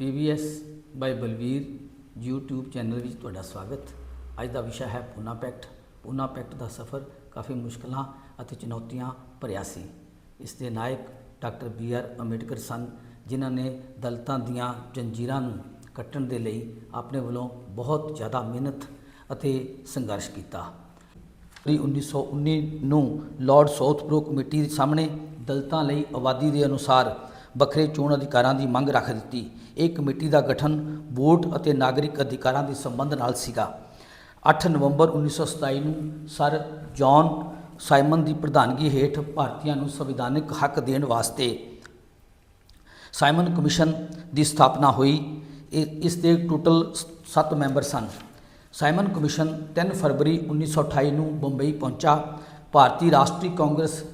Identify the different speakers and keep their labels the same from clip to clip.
Speaker 1: PVS by Balvir YouTube channel ਵਿੱਚ ਤੁਹਾਡਾ ਸਵਾਗਤ। ਅੱਜ ਦਾ ਵਿਸ਼ਾ ਹੈ ਪੂਨਾ ਪੈਕਟ। ਪੂਨਾ ਪੈਕਟ ਦਾ ਸਫ਼ਰ ਕਾਫੀ ਮੁਸ਼ਕਲਾਂ ਅਤੇ ਚੁਣੌਤੀਆਂ ਭਰਿਆ ਸੀ। ਇਸ ਦੇ ਨਾਇਕ ਡਾਕਟਰ ਬੀ ਆਰ ਅੰਬੇਡਕਰ ਸਨ, ਜਿਨ੍ਹਾਂ ਨੇ ਦਲਤਾਂ ਦੀਆਂ ਜੰਜੀਰਾਂ ਨੂੰ ਕੱਟਣ ਦੇ ਲਈ ਆਪਣੇ ਵੱਲੋਂ ਬਹੁਤ ਜ਼ਿਆਦਾ ਮਿਹਨਤ ਅਤੇ ਸੰਘਰਸ਼ ਕੀਤਾ। ਫਰਵਰੀ 1919 ਨੂੰ ਲਾਰਡ ਸਾਊਥਬਰੋ ਕਮੇਟੀ ਸਾਹਮਣੇ ਦਲਤਾਂ ਲਈ ਆਬਾਦੀ ਦੇ ਅਨੁਸਾਰ ਵੱਖਰੇ ਚੋਣ ਅਧਿਕਾਰਾਂ ਦੀ ਮੰਗ ਰੱਖ ਦਿੱਤੀ। ਇਹ ਕਮੇਟੀ ਦਾ ਗਠਨ ਵੋਟ ਅਤੇ ਨਾਗਰਿਕ ਅਧਿਕਾਰਾਂ ਦੇ ਸੰਬੰਧ ਨਾਲ ਸੀਗਾ। 8 ਨਵੰਬਰ 1927 ਨੂੰ ਸਰ ਜੌਨ ਸਾਈਮਨ ਦੀ ਪ੍ਰਧਾਨਗੀ ਹੇਠ ਭਾਰਤੀਆਂ ਨੂੰ ਸੰਵਿਧਾਨਿਕ ਹੱਕ ਦੇਣ ਵਾਸਤੇ ਸਾਈਮਨ ਕਮਿਸ਼ਨ ਦੀ ਸਥਾਪਨਾ ਹੋਈ। ਇਹ- ਇਸ ਦੇ ਟੋਟਲ 7 ਮੈਂਬਰ ਸਨ। ਸਾਈਮਨ ਕਮਿਸ਼ਨ 3 ਫਰਵਰੀ 1928 ਨੂੰ ਬੰਬਈ ਪਹੁੰਚਾ। ਭਾਰਤੀ ਰਾਸ਼ਟਰੀ ਕਾਂਗਰਸ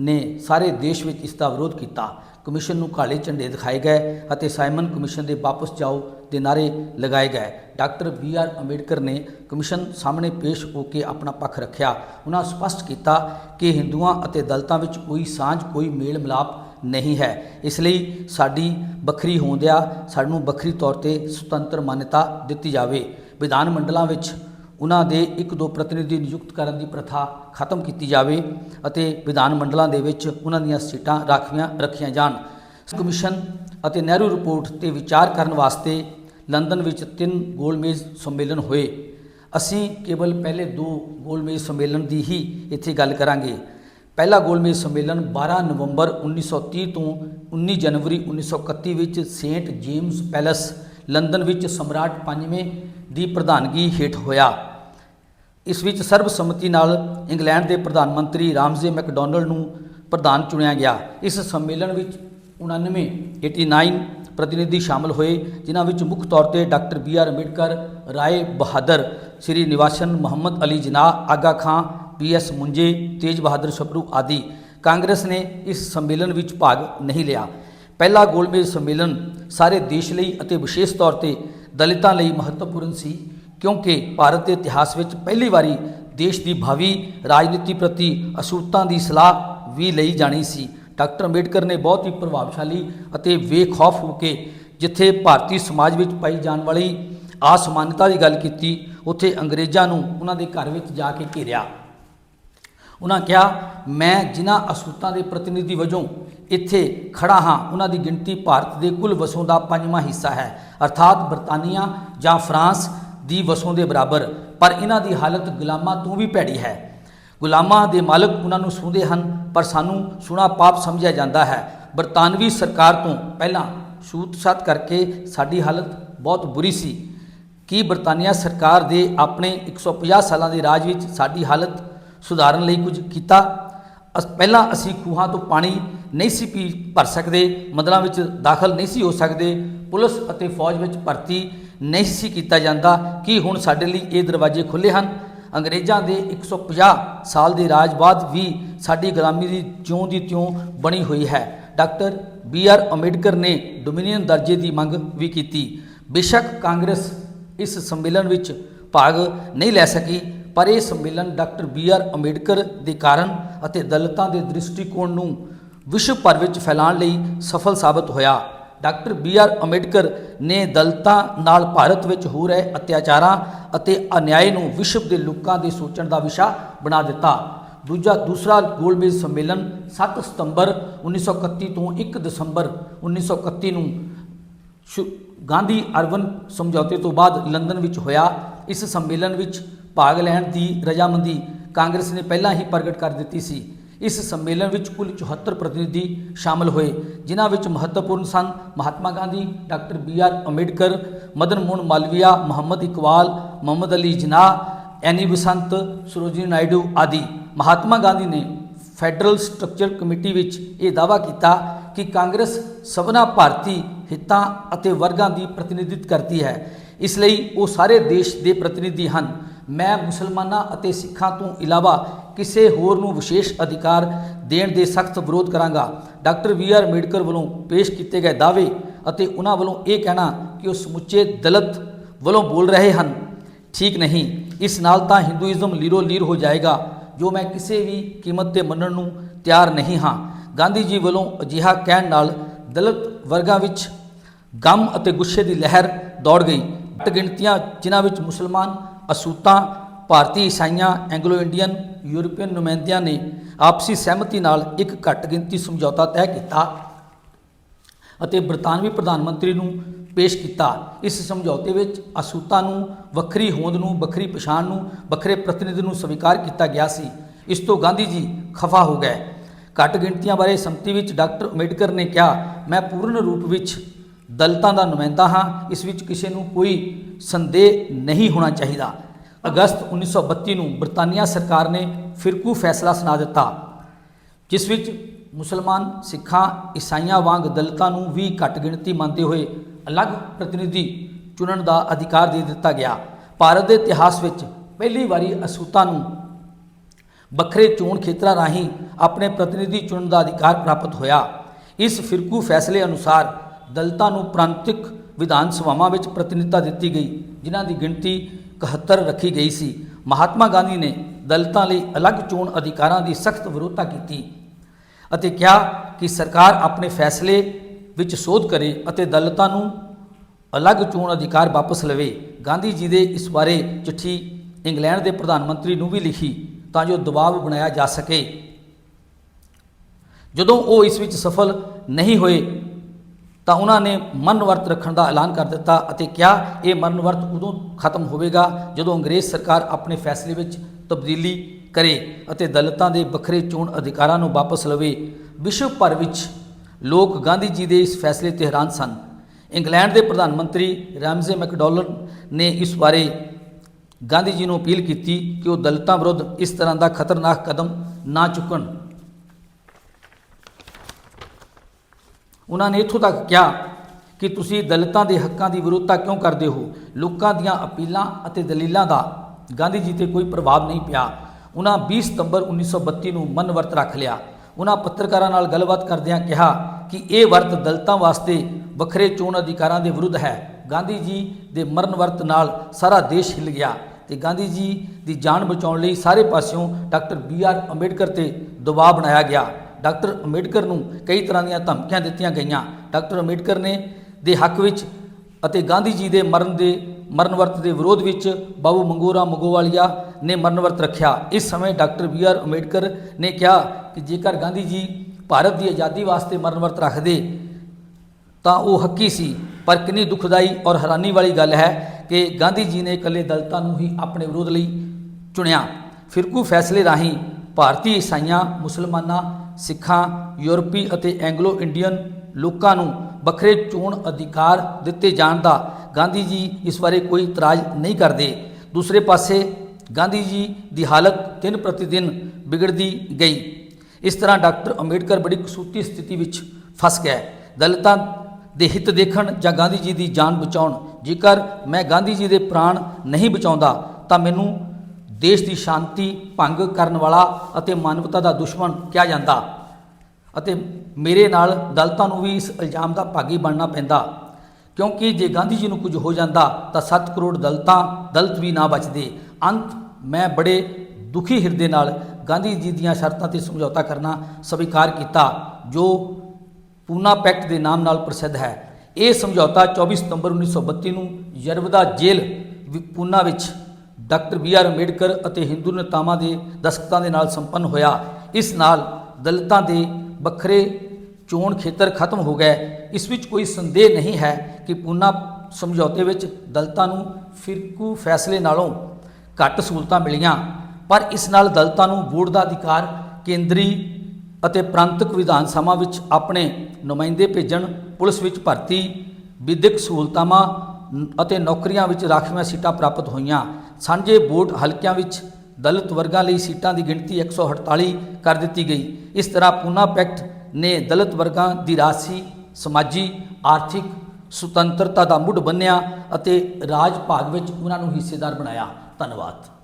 Speaker 1: ਨੇ ਸਾਰੇ ਦੇਸ਼ ਵਿੱਚ ਇਸ ਦਾ ਵਿਰੋਧ ਕੀਤਾ। ਕਮਿਸ਼ਨ ਨੂੰ ਕਾਲੇ ਝੰਡੇ ਦਿਖਾਏ ਗਏ ਅਤੇ ਸਾਈਮਨ ਕਮਿਸ਼ਨ ਦੇ ਵਾਪਸ ਜਾਓ ਦੇ ਨਾਰੇ ਲਗਾਏ ਗਏ। ਡਾਕਟਰ ਬੀ ਆਰ ਅੰਬੇਡਕਰ ਨੇ ਕਮਿਸ਼ਨ ਸਾਹਮਣੇ ਪੇਸ਼ ਹੋ ਕੇ ਆਪਣਾ ਪੱਖ ਰੱਖਿਆ। ਉਹਨਾਂ ਸਪਸ਼ਟ ਕੀਤਾ ਕਿ ਹਿੰਦੂਆਂ ਅਤੇ ਦਲਤਾਂ ਵਿੱਚ ਕੋਈ ਸਾਂਝ, ਕੋਈ ਮੇਲ ਮਿਲਾਪ ਨਹੀਂ ਹੈ। ਇਸ ਲਈ ਸਾਡੀ ਵੱਖਰੀ ਹੋਂਦਿਆ ਸਾਨੂੰ ਵੱਖਰੀ ਤੌਰ ਤੇ ਸੁਤੰਤਰ ਮਾਨਤਾ ਦਿੱਤੀ ਜਾਵੇ। ਵਿਧਾਨ ਮੰਡਲਾਂ ਵਿੱਚ ਉਹਨਾਂ ਦੇ ਇੱਕ ਦੋ ਪ੍ਰਤੀਨਿਧੀ ਨਿਯੁਕਤ ਕਰਨ ਦੀ ਪ੍ਰਥਾ ਖਤਮ ਕੀਤੀ ਜਾਵੇ ਅਤੇ ਵਿਧਾਨ ਮੰਡਲਾਂ ਦੇ ਵਿੱਚ ਉਹਨਾਂ ਦੀਆਂ ਸੀਟਾਂ ਰਾਖਵੀਆਂ ਰੱਖੀਆਂ ਜਾਣ। ਕਮਿਸ਼ਨ ਅਤੇ ਨਹਿਰੂ ਰਿਪੋਰਟ ਤੇ ਵਿਚਾਰ ਕਰਨ ਵਾਸਤੇ ਲੰਡਨ ਵਿੱਚ ਤਿੰਨ ਗੋਲਮੇਜ਼ ਸੰਮੇਲਨ ਹੋਏ। ਅਸੀਂ ਕੇਵਲ ਪਹਿਲੇ ਦੋ ਗੋਲਮੇਜ਼ ਸੰਮੇਲਨ ਦੀ ਹੀ ਇੱਥੇ ਗੱਲ ਕਰਾਂਗੇ। ਪਹਿਲਾ ਗੋਲਮੇਜ਼ ਸੰਮੇਲਨ 12 ਨਵੰਬਰ 1930 ਤੋਂ 19 ਜਨਵਰੀ 1931 ਵਿੱਚ ਸੇਂਟ ਜੇਮਸ ਪੈਲਸ ਲੰਡਨ ਵਿੱਚ ਸਮਰਾਟ ਪੰਜਵੇਂ ਦੀ ਪ੍ਰਧਾਨਗੀ ਹੇਠ ਹੋਇਆ। ਇਸ ਵਿੱਚ ਸਰਬਸੰਮਤੀ ਨਾਲ ਇੰਗਲੈਂਡ ਦੇ ਪ੍ਰਧਾਨ ਮੰਤਰੀ ਰਾਮਜ਼ੇ ਮੈਕਡੋਨਲਡ ਨੂੰ ਪ੍ਰਧਾਨ ਚੁਣਿਆ ਗਿਆ। ਇਸ ਸੰਮੇਲਨ ਵਿੱਚ 99 89 ਪ੍ਰਤੀਨਿਧੀ ਸ਼ਾਮਲ ਹੋਏ, ਜਿਨ੍ਹਾਂ ਵਿੱਚ ਮੁੱਖ ਤੌਰ ਤੇ doctor B R Ambedkar, Rai Bahadur, Srinivasan Muhammad Ali Jinnah, Aga Khan P S ਮੁੰਜੇ, ਤੇਜ ਬਹਾਦਰ ਸਪਰੂ ਆਦਿ। ਕਾਂਗਰਸ ਨੇ ਇਸ ਸੰਮੇਲਨ ਵਿੱਚ ਭਾਗ ਨਹੀਂ ਲਿਆ। ਪਹਿਲਾ ਗੋਲਮੇਜ਼ ਸੰਮੇਲਨ ਸਾਰੇ ਦੇਸ਼ ਲਈ ਅਤੇ ਵਿਸ਼ੇਸ਼ ਤੌਰ ਤੇ ਦਲਿਤਾਂ ਲਈ ਮਹੱਤਵਪੂਰਨ ਸੀ। ਕਿਉਂਕਿ ਭਾਰਤ ਦੇ ਇਤਿਹਾਸ ਵਿੱਚ ਪਹਿਲੀ ਵਾਰੀ ਦੇਸ਼ ਦੀ ਭਾਵੀ ਰਾਜਨੀਤੀ ਪ੍ਰਤੀ ਅਸੂਲਤਾਂ ਦੀ ਸਲਾਹ ਵੀ ਲਈ ਜਾਣੀ ਸੀ। ਡਾਕਟਰ ਅੰਬੇਡਕਰ ਨੇ ਬਹੁਤ ਹੀ ਪ੍ਰਭਾਵਸ਼ਾਲੀ ਅਤੇ ਬੇਖੌਫ ਹੋ ਕੇ ਜਿੱਥੇ ਭਾਰਤੀ ਸਮਾਜ ਵਿੱਚ ਪਾਈ ਜਾਣ ਵਾਲੀ ਅਸਮਾਨਤਾ ਦੀ ਗੱਲ ਕੀਤੀ, ਉੱਥੇ ਅੰਗਰੇਜ਼ਾਂ ਨੂੰ ਉਹਨਾਂ ਦੇ ਘਰ ਵਿੱਚ ਜਾ ਕੇ ਘੇਰਿਆ। ਉਹਨਾਂ ਕਿਹਾ, ਮੈਂ ਜਿਨ੍ਹਾਂ ਅਸੂਤਾਂ ਦੇ ਪ੍ਰਤੀਨਿਧੀ ਵਜੋਂ ਇੱਥੇ ਖੜਾ ਹਾਂ, ਉਹਨਾਂ ਦੀ ਗਿਣਤੀ ਭਾਰਤ ਦੇ ਕੁੱਲ ਵਸੋਂ ਦਾ ਪੰਜਵਾਂ ਹਿੱਸਾ ਹੈ। ਅਰਥਾਤ ਬਰਤਾਨੀਆ ਜਾਂ ਫਰਾਂਸ ਦੀ ਵਸੋਂ ਦੇ ਬਰਾਬਰ, ਪਰ ਇਹਨਾਂ ਦੀ ਹਾਲਤ ਗੁਲਾਮਾਂ ਤੋਂ ਵੀ ਭੈੜੀ ਹੈ। ਗੁਲਾਮਾਂ ਦੇ ਮਾਲਕ ਉਹਨਾਂ ਨੂੰ ਸੁਣਦੇ ਹਨ, ਪਰ ਸਾਨੂੰ ਸੁਣਾ ਪਾਪ ਸਮਝਿਆ ਜਾਂਦਾ ਹੈ। ਬਰਤਾਨਵੀ ਸਰਕਾਰ ਤੋਂ ਪਹਿਲਾਂ ਛੂਤ-ਛਾਤ ਕਰਕੇ ਸਾਡੀ ਹਾਲਤ ਬਹੁਤ ਬੁਰੀ ਸੀ। ਕੀ ਬਰਤਾਨੀਆ ਸਰਕਾਰ ਦੇ ਆਪਣੇ 150 ਸਾਲਾਂ ਦੇ ਰਾਜ ਵਿੱਚ ਸਾਡੀ ਹਾਲਤ ਸੁਧਾਰਨ ਲਈ ਕੁਝ ਕੀਤਾ? ਅਸ, ਪਹਿਲਾਂ ਅਸੀਂ ਖੂਹਾਂ ਤੋਂ ਪਾਣੀ ਨਹੀਂ ਸੀ ਪੀ, ਭਰ ਸਕਦੇ, ਮੰਦਰਾਂ ਵਿੱਚ ਦਾਖਲ ਨਹੀਂ ਸੀ ਹੋ ਸਕਦੇ। ਪੁਲਿਸ ਅਤੇ ਫੌਜ ਵਿੱਚ ਭਰਤੀ ਨਹੀਂ ਸੀ ਕੀਤਾ ਜਾਂਦਾ, ਕੀ ਹੁਣ ਸਾਡੇ ਲਈ ਇਹ ਦਰਵਾਜ਼ੇ ਖੁੱਲੇ ਹਨ? ਅੰਗਰੇਜ਼ਾਂ ਦੇ 150 ਸਾਲ ਦੇ ਰਾਜ ਬਾਅਦ ਵੀ ਸਾਡੀ ਗੁਲਾਮੀ ਦੀ ਜਿਉਂ ਦੀ ਤਿਉਂ ਬਣੀ ਹੋਈ ਹੈ। ਡਾਕਟਰ ਬੀ ਆਰ ਅੰਬੇਡਕਰ ਨੇ ਡੋਮਿਨੀਅਨ ਦਰਜੇ ਦੀ ਮੰਗ ਵੀ ਕੀਤੀ। ਬੇਸ਼ੱਕ ਕਾਂਗਰਸ ਇਸ ਸੰਮੇਲਨ ਵਿੱਚ ਭਾਗ ਨਹੀਂ ਲੈ ਸਕੀ, ਪਰ ਇਹ ਸੰਮੇਲਨ ਡਾਕਟਰ ਬੀ ਆਰ ਅੰਬੇਡਕਰ ਦੇ ਕਾਰਨ ਅਤੇ ਦਲਿਤਾਂ ਦੇ ਦ੍ਰਿਸ਼ਟੀਕੋਣ ਨੂੰ ਵਿਸ਼ਵ ਭਰ ਵਿੱਚ ਫੈਲਾਉਣ ਲਈ ਸਫਲ ਸਾਬਤ ਹੋਇਆ। ਡਾਕਟਰ ਬੀ ਆਰ ਅੰਬੇਡਕਰ ਨੇ ਦਲਤਾਂ ਨਾਲ ਭਾਰਤ ਵਿੱਚ ਹੋ ਰਹੇ ਅਤਿਆਚਾਰਾਂ ਅਤੇ ਅਨਿਆਏ ਨੂੰ ਵਿਸ਼ਵ ਦੇ ਲੋਕਾਂ ਦੇ ਸੋਚਣ ਦਾ ਵਿਸ਼ਾ ਬਣਾ ਦਿੱਤਾ। ਦੂਜਾ, ਦੂਸਰਾ ਗੋਲਮੇਜ਼ ਸੰਮੇਲਨ 7 ਸਤੰਬਰ 1931 ਤੋਂ 1 ਦਸੰਬਰ 1931 ਨੂੰ ਸ਼ੁ- ਗਾਂਧੀ ਅਰਬਨ ਸਮਝੌਤੇ ਤੋਂ ਬਾਅਦ ਲੰਡਨ ਵਿੱਚ ਹੋਇਆ। ਇਸ ਸੰਮੇਲਨ ਵਿੱਚ ਭਾਗ ਲੈਣ ਦੀ ਰਜਾਮੰਦੀ ਕਾਂਗਰਸ ਨੇ ਪਹਿਲਾਂ ਹੀ ਪ੍ਰਗਟ ਕਰ ਦਿੱਤੀ ਸੀ। ਇਸ ਸੰਮੇਲਨ ਵਿੱਚ ਕੁੱਲ 74 ਪ੍ਰਤੀਨਿਧੀ ਸ਼ਾਮਲ ਹੋਏ, ਜਿਨ੍ਹਾਂ ਵਿੱਚ ਮਹੱਤਵਪੂਰਨ ਸਨ Mahatma Gandhi, doctor B R Ambedkar, Madan Mohan Malviya, Muhammad Iqbal, Muhammad Ali Jinnah, Annie Besant, Sarojini Naidu ਆਦਿ। ਮਹਾਤਮਾ ਗਾਂਧੀ ਨੇ ਫੈਡਰਲ ਸਟਰਕਚਰ ਕਮੇਟੀ ਵਿੱਚ ਇਹ ਦਾਅਵਾ ਕੀਤਾ ਕਿ ਕਾਂਗਰਸ ਸਭਨਾ ਭਾਰਤੀ ਹਿੱਤਾਂ ਅਤੇ ਵਰਗਾਂ ਦੀ ਪ੍ਰਤੀਨਿਧਿਤ ਕਰਦੀ ਹੈ। ਇਸ ਲਈ ਉਹ ਸਾਰੇ ਦੇਸ਼ ਦੇ ਪ੍ਰਤੀਨਿਧੀ ਹਨ। ਮੈਂ ਮੁਸਲਮਾਨਾਂ ਅਤੇ ਸਿੱਖਾਂ ਤੋਂ ਇਲਾਵਾ ਕਿਸੇ ਹੋਰ ਨੂੰ ਵਿਸ਼ੇਸ਼ ਅਧਿਕਾਰ ਦੇਣ ਦੇ ਸਖਤ ਵਿਰੋਧ ਕਰਾਂਗਾ। ਡਾਕਟਰ ਵੀ ਆਰ ਅੰਬੇਡਕਰ ਵੱਲੋਂ ਪੇਸ਼ ਕੀਤੇ ਗਏ ਦਾਅਵੇ ਅਤੇ ਉਹਨਾਂ ਵੱਲੋਂ ਇਹ ਕਹਿਣਾ ਕਿ ਉਹ ਸਮੁੱਚੇ ਦਲਿਤ ਵੱਲੋਂ ਬੋਲ ਰਹੇ ਹਨ। ਠੀਕ ਨਹੀਂ, ਇਸ ਨਾਲ ਤਾਂ ਹਿੰਦੂਇਜ਼ਮ ਲੀਰੋ ਲੀਰ ਹੋ ਜਾਏਗਾ, ਜੋ ਮੈਂ ਕਿਸੇ ਵੀ ਕੀਮਤ ਤੇ ਮੰਨਣ ਨੂੰ ਤਿਆਰ ਨਹੀਂ ਹਾਂ। ਗਾਂਧੀ ਜੀ ਵੱਲੋਂ ਅਜਿਹਾ ਕਹਿਣ ਨਾਲ ਦਲਿਤ ਵਰਗਾਂ ਵਿੱਚ ਗਮ ਅਤੇ ਗੁੱਸੇ ਦੀ ਲਹਿਰ ਦੌੜ ਗਈ। ਗਿਣਤੀਆਂ ਜਿਨ੍ਹਾਂ ਵਿੱਚ ਮੁਸਲਮਾਨ ਅਸੂਤਾਂ ਭਾਰਤੀ ਈਸਾਈਆਂ, ਐਂਗਲੋ ਇੰਡੀਅਨ, ਯੂਰਪੀਅਨ ਨੁਮਾਇੰਦਿਆਂ ਨੇ ਆਪਸੀ ਸਹਿਮਤੀ ਨਾਲ ਇੱਕ ਘੱਟ ਗਿਣਤੀ ਸਮਝੌਤਾ ਤੈਅ ਕੀਤਾ ਅਤੇ ਬਰਤਾਨਵੀ ਪ੍ਰਧਾਨ ਮੰਤਰੀ ਨੂੰ ਪੇਸ਼ ਕੀਤਾ। ਇਸ ਸਮਝੌਤੇ ਵਿੱਚ ਅਸੂਤਾ ਨੂੰ, ਵੱਖਰੀ ਹੋਂਦ ਨੂੰ, ਵੱਖਰੀ ਪਛਾਣ ਨੂੰ, ਵੱਖਰੇ ਪ੍ਰਤੀਨਿਧ ਨੂੰ ਸਵੀਕਾਰ ਕੀਤਾ ਗਿਆ ਸੀ। ਇਸ ਤੋਂ ਗਾਂਧੀ ਜੀ ਖਫਾ ਹੋ ਗਏ। ਘੱਟ ਗਿਣਤੀਆਂ ਬਾਰੇ ਸੰਮਤੀ ਵਿੱਚ ਡਾਕਟਰ ਅੰਬੇਡਕਰ ਨੇ ਕਿਹਾ, ਮੈਂ ਪੂਰਨ ਰੂਪ ਵਿੱਚ ਦਲਤਾਂ ਦਾ ਨੁਮਾਇੰਦਾ ਹਾਂ। ਇਸ ਵਿੱਚ ਕਿਸੇ ਨੂੰ ਕੋਈ ਸੰਦੇਹ ਨਹੀਂ ਹੋਣਾ ਚਾਹੀਦਾ। ਅਗਸਤ 1932 ਨੂੰ ਬਰਤਾਨੀਆ ਸਰਕਾਰ ਨੇ ਫਿਰਕੂ ਫੈਸਲਾ ਸੁਣਾ ਦਿੱਤਾ, ਜਿਸ ਵਿੱਚ ਮੁਸਲਮਾਨ ਸਿੱਖਾਂ ਈਸਾਈਆਂ ਵਾਂਗ ਦਲਿਤਾਂ ਨੂੰ ਵੀ ਘੱਟ ਗਿਣਤੀ ਮੰਨਦੇ ਹੋਏ ਅਲੱਗ ਪ੍ਰਤੀਨਿਧੀ ਚੁਣਨ ਦਾ ਅਧਿਕਾਰ ਦੇ ਦਿੱਤਾ ਗਿਆ। ਭਾਰਤ ਦੇ ਇਤਿਹਾਸ ਵਿੱਚ ਪਹਿਲੀ ਵਾਰੀ ਅਸੂਤਾਂ ਨੂੰ ਵੱਖਰੇ ਚੋਣ ਖੇਤਰਾਂ ਰਾਹੀਂ ਆਪਣੇ ਪ੍ਰਤੀਨਿਧੀ ਚੁਣਨ ਦਾ ਅਧਿਕਾਰ ਪ੍ਰਾਪਤ ਹੋਇਆ। ਇਸ ਫਿਰਕੂ ਫੈਸਲੇ ਅਨੁਸਾਰ ਦਲਿਤਾਂ ਨੂੰ ਪ੍ਰਾਂਤਿਕ ਵਿਧਾਨ ਸਭਾਵਾਂ ਵਿੱਚ ਪ੍ਰਤੀਨਿਧਤਾ ਦਿੱਤੀ ਗਈ, ਜਿਨ੍ਹਾਂ ਦੀ ਗਿਣਤੀ 71 ਰੱਖੀ ਗਈ ਸੀ। ਮਹਾਤਮਾ ਗਾਂਧੀ ਨੇ ਦਲਿਤਾਂ ਲਈ ਅਲੱਗ ਚੋਣ ਅਧਿਕਾਰਾਂ ਦੀ ਸਖਤ ਵਿਰੋਧਤਾ ਕੀਤੀ ਅਤੇ ਕਿਹਾ ਕਿ ਸਰਕਾਰ ਆਪਣੇ ਫੈਸਲੇ ਵਿੱਚ ਸੋਧ ਕਰੇ ਅਤੇ ਦਲਿਤਾਂ ਨੂੰ ਅਲੱਗ ਚੋਣ ਅਧਿਕਾਰ ਵਾਪਸ ਲਵੇ। ਗਾਂਧੀ ਜੀ ਦੇ ਇਸ ਬਾਰੇ ਚਿੱਠੀ ਇੰਗਲੈਂਡ ਦੇ ਪ੍ਰਧਾਨ ਮੰਤਰੀ ਨੂੰ ਵੀ ਲਿਖੀ ਤਾਂ ਜੋ ਦਬਾਅ ਬਣਾਇਆ ਜਾ ਸਕੇ। ਜਦੋਂ ਉਹ ਇਸ ਵਿੱਚ ਸਫਲ ਨਹੀਂ ਹੋਏ ਤਾਂ ਉਹਨਾਂ ਨੇ ਮਰਨ ਵਰਤ ਰੱਖਣ ਦਾ ਐਲਾਨ ਕਰ ਦਿੱਤਾ ਅਤੇ ਕਿਹਾ, ਇਹ ਮਰਨ ਵਰਤ ਉਦੋਂ ਖਤਮ ਹੋਵੇਗਾ ਜਦੋਂ ਅੰਗਰੇਜ਼ ਸਰਕਾਰ ਆਪਣੇ ਫੈਸਲੇ ਵਿੱਚ ਤਬਦੀਲੀ ਕਰੇ ਅਤੇ ਦਲਿਤਾਂ ਦੇ ਵੱਖਰੇ ਚੋਣ ਅਧਿਕਾਰਾਂ ਨੂੰ ਵਾਪਸ ਲਵੇ। ਵਿਸ਼ਵ ਭਰ ਵਿੱਚ ਲੋਕ ਗਾਂਧੀ ਜੀ ਦੇ ਇਸ ਫੈਸਲੇ ਤੇ ਹੈਰਾਨ ਸਨ। ਇੰਗਲੈਂਡ ਦੇ ਪ੍ਰਧਾਨ ਮੰਤਰੀ ਰੈਮਜ਼ੇ ਮੈਕਡੋਨਲਡ ਨੇ ਇਸ ਬਾਰੇ ਗਾਂਧੀ ਜੀ ਨੂੰ ਅਪੀਲ ਕੀਤੀ ਕਿ ਉਹ ਦਲਿਤਾਂ ਵਿਰੁੱਧ ਇਸ ਤਰ੍ਹਾਂ ਦਾ ਖਤਰਨਾਕ ਕਦਮ ਨਾ ਚੁੱਕਣ। ਉਹਨਾਂ ਨੇ ਇੱਥੋਂ ਤੱਕ ਕਿਹਾ ਕਿ ਤੁਸੀਂ ਦਲਿਤਾਂ ਦੇ ਹੱਕਾਂ ਦੀ ਵਿਰੋਧਤਾ ਕਿਉਂ ਕਰਦੇ ਹੋ? ਲੋਕਾਂ ਦੀਆਂ ਅਪੀਲਾਂ ਅਤੇ ਦਲੀਲਾਂ ਦਾ ਗਾਂਧੀ ਜੀ ਤੇ ਕੋਈ ਪ੍ਰਭਾਵ ਨਹੀਂ ਪਿਆ। ਉਹਨਾਂ 20 ਸਤੰਬਰ 1932 ਨੂੰ ਮਨ ਵਰਤ ਰੱਖ ਲਿਆ। ਉਹਨਾਂ ਪੱਤਰਕਾਰਾਂ ਨਾਲ ਗੱਲਬਾਤ ਕਰਦਿਆਂ ਕਿਹਾ ਕਿ ਇਹ ਵਰਤ ਦਲਤਾਂ ਵਾਸਤੇ ਵੱਖਰੇ ਚੋਣ ਅਧਿਕਾਰਾਂ ਦੇ ਵਿਰੁੱਧ ਹੈ। ਗਾਂਧੀ ਜੀ ਦੇ ਮਰਨ ਵਰਤ ਨਾਲ ਸਾਰਾ ਦੇਸ਼ ਹਿੱਲ ਗਿਆ ਤੇ ਗਾਂਧੀ ਜੀ ਦੀ ਜਾਨ ਬਚਾਉਣ ਲਈ ਸਾਰੇ ਪਾਸਿਓਂ ਡਾਕਟਰ ਬੀ ਆਰ ਅੰਬੇਡਕਰ ਤੇ ਦਬਾਅ ਬਣਾਇਆ ਗਿਆ। ਡਾਕਟਰ ਅੰਬੇਡਕਰ ਨੂੰ ਕਈ ਤਰ੍ਹਾਂ ਦੀਆਂ ਧਮਕੀਆਂ ਦਿੱਤੀਆਂ ਗਈਆਂ। ਡਾਕਟਰ ਅੰਬੇਡਕਰ ਨੇ ਦੇ ਹੱਕ ਵਿੱਚ ਅਤੇ ਗਾਂਧੀ ਜੀ ਦੇ ਮਰਨ ਦੇ, ਮਰਨ ਵਰਤ ਦੇ ਵਿਰੋਧ ਵਿੱਚ ਬਾਬੂ ਮੰਗੂਰਾ ਮੰਗੋਵਾਲੀਆ ਨੇ ਮਰਨ ਵਰਤ ਰੱਖਿਆ। ਇਸ ਸਮੇਂ ਡਾਕਟਰ ਬੀ ਆਰ ਅੰਬੇਡਕਰ ਨੇ ਕਿਹਾ ਕਿ ਜੇਕਰ ਗਾਂਧੀ ਜੀ ਭਾਰਤ ਦੀ ਆਜ਼ਾਦੀ ਵਾਸਤੇ ਮਰਨ ਵਰਤ ਰੱਖਦੇ, ਤਾਂ ਉਹ ਹੱਕੀ ਸੀ। ਪਰ ਕਿੰਨੀ ਦੁਖਦਾਈ ਔਰ ਹੈਰਾਨੀ ਵਾਲੀ ਗੱਲ ਹੈ ਕਿ ਗਾਂਧੀ ਜੀ ਨੇ ਇਕੱਲੇ ਦਲਤਾਂ ਨੂੰ ਹੀ ਆਪਣੇ ਵਿਰੋਧ ਲਈ ਚੁਣਿਆ। ਫਿਰਕੂ ਫੈਸਲੇ ਰਾਹੀਂ ਭਾਰਤੀ ਈਸਾਈਆਂ, ਮੁਸਲਮਾਨਾਂ ਸਿੱਖਾਂ, ਯੂਰਪੀ ਅਤੇ ਐਂਗਲੋ ਇੰਡੀਅਨ ਲੋਕਾਂ ਨੂੰ ਵੱਖਰੇ ਚੋਣ ਅਧਿਕਾਰ ਦਿੱਤੇ ਜਾਣ ਦਾ ਗਾਂਧੀ ਜੀ ਇਸ ਬਾਰੇ ਕੋਈ ਇਤਰਾਜ਼ ਨਹੀਂ ਕਰਦੇ। ਦੂਸਰੇ ਪਾਸੇ ਗਾਂਧੀ ਜੀ ਦੀ ਹਾਲਤ ਦਿਨ ਪ੍ਰਤੀ ਦਿਨ ਵਿਗੜਦੀ ਗਈ। ਇਸ ਤਰ੍ਹਾਂ ਡਾਕਟਰ ਅੰਬੇਡਕਰ ਬੜੀ ਕਸੂਤੀ ਸਥਿਤੀ ਵਿੱਚ ਫਸ ਗਿਆ ਦਲਿਤਾਂ ਦੇ ਹਿੱਤ ਦੇਖਣ ਜਾਂ ਗਾਂਧੀ ਜੀ ਦੀ ਜਾਨ ਬਚਾਉਣ, ਜੇਕਰ ਮੈਂ ਗਾਂਧੀ ਜੀ ਦੇ ਪ੍ਰਾਣ ਨਹੀਂ ਬਚਾਉਂਦਾ, ਤਾਂ ਮੈਨੂੰ ਦੇਸ਼ ਦੀ ਸ਼ਾਂਤੀ ਭੰਗ ਕਰਨ ਵਾਲਾ ਅਤੇ ਮਾਨਵਤਾ ਦਾ ਦੁਸ਼ਮਣ ਕਿਹਾ ਜਾਂਦਾ। ਅਤੇ ਮੇਰੇ ਨਾਲ ਦਲਤਾਂ ਨੂੰ ਵੀ ਇਸ ਇਲਜ਼ਾਮ ਦਾ ਭਾਗੀ ਬਣਨਾ ਪੈਂਦਾ। ਕਿਉਂਕਿ ਜੇ ਗਾਂਧੀ ਜੀ ਨੂੰ ਕੁਝ ਹੋ ਜਾਂਦਾ ਤਾਂ 7 ਕਰੋੜ ਦਲਤਾਂ, ਦਲਤ ਵੀ ਨਾ ਬਚਦੇ। ਅੰਤ ਮੈਂ ਬੜੇ ਦੁਖੀ ਹਿਰਦੇ ਨਾਲ ਗਾਂਧੀ ਜੀ ਦੀਆਂ ਸ਼ਰਤਾਂ ਤੇ ਸਮਝੌਤਾ ਕਰਨਾ ਸਵੀਕਾਰ ਕੀਤਾ, ਜੋ ਪੂਨਾ ਪੈਕਟ ਦੇ ਨਾਮ ਨਾਲ ਪ੍ਰਸਿੱਧ ਹੈ। ਇਹ ਸਮਝੌਤਾ 24 ਸਤੰਬਰ 1932 ਨੂੰ ਯਰਵਦਾ ਜੇਲ੍ਹ ਵਿ- ਪੂਨਾ ਵਿੱਚ ਡਾਕਟਰ ਬੀ ਆਰ ਅੰਬੇਡਕਰ ਅਤੇ ਹਿੰਦੂ ਨੇਤਾਵਾਂ ਦੇ ਦਸਤਖਤਾਂ ਦੇ ਨਾਲ ਸੰਪੰਨ ਹੋਇਆ। ਇਸ ਨਾਲ ਦਲਿਤਾਂ ਦੇ ਵੱਖਰੇ ਚੋਣ ਖੇਤਰ ਖਤਮ ਹੋ ਗਏ। ਇਸ ਵਿੱਚ ਕੋਈ ਸੰਦੇਹ ਨਹੀਂ ਹੈ ਕਿ ਪੂਨਾ ਸਮਝੌਤੇ ਵਿੱਚ ਦਲਤਾਂ ਨੂੰ ਫਿਰਕੂ ਫੈਸਲੇ ਨਾਲੋਂ ਘੱਟ ਸਹੂਲਤਾਂ ਮਿਲੀਆਂ, ਪਰ ਇਸ ਨਾਲ ਦਲਤਾਂ ਨੂੰ ਵੋਟ ਦਾ ਅਧਿਕਾਰ ਕੇਂਦਰੀ ਅਤੇ ਪ੍ਰਾਂਤਿਕ ਵਿਧਾਨ ਸਭਾ ਵਿੱਚ ਆਪਣੇ ਨੁਮਾਇੰਦੇ ਭੇਜਣ, ਪੁਲਿਸ ਵਿੱਚ ਭਰਤੀ, ਵਿਦਿਅਕ ਸਹੂਲਤਾਵਾਂ ਅਤੇ ਨੌਕਰੀਆਂ ਵਿੱਚ ਰਾਖਵੀਆਂ ਸੀਟਾਂ ਪ੍ਰਾਪਤ ਹੋਈਆਂ। ਸਾਂਝੇ ਵੋਟ ਹਲਕਿਆਂ ਵਿੱਚ ਦਲਿਤ ਵਰਗਾਂ ਲਈ ਸੀਟਾਂ ਦੀ ਗਿਣਤੀ 148 ਕਰ ਦਿੱਤੀ ਗਈ। ਇਸ ਤਰ੍ਹਾਂ ਪੂਨਾ ਪੈਕਟ ਨੇ ਦਲਿਤ ਵਰਗਾਂ ਦੀ ਰਾਸ਼ੀ, ਸਮਾਜੀ, ਆਰਥਿਕ ਸੁਤੰਤਰਤਾ ਦਾ ਮੁੱਢ ਬੰਨਿਆ ਅਤੇ ਰਾਜ ਭਾਗ ਵਿੱਚ ਉਹਨਾਂ ਨੂੰ ਹਿੱਸੇਦਾਰ ਬਣਾਇਆ। ਧੰਨਵਾਦ।